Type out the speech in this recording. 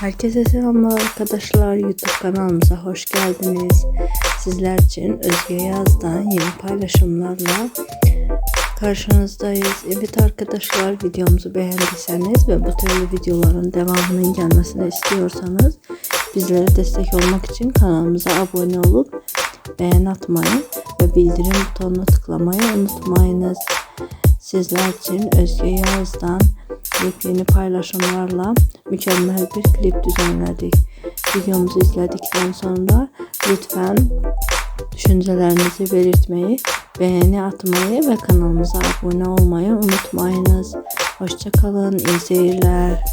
Herkese selamlar arkadaşlar. YouTube kanalımıza hoş geldiniz. Sizler için Özge Yaz'dan yeni paylaşımlarla karşınızdayız. Evet arkadaşlar videomuzu beğendiyseniz ve bu türlü videoların devamının gelmesini istiyorsanız bizlere destek olmak için kanalımıza abone olup beğen atmayı ve bildirim butonuna tıklamayı unutmayınız. Sizler için Özge Yaz'dan yepyeni paylaşımlarla mükemmel bir klip düzenledik. Videomuzu izledikten sonra lütfen düşüncelerinizi belirtmeyi, beğeni atmayı ve kanalımıza abone olmayı unutmayınız. Hoşçakalın, iyi seyirler.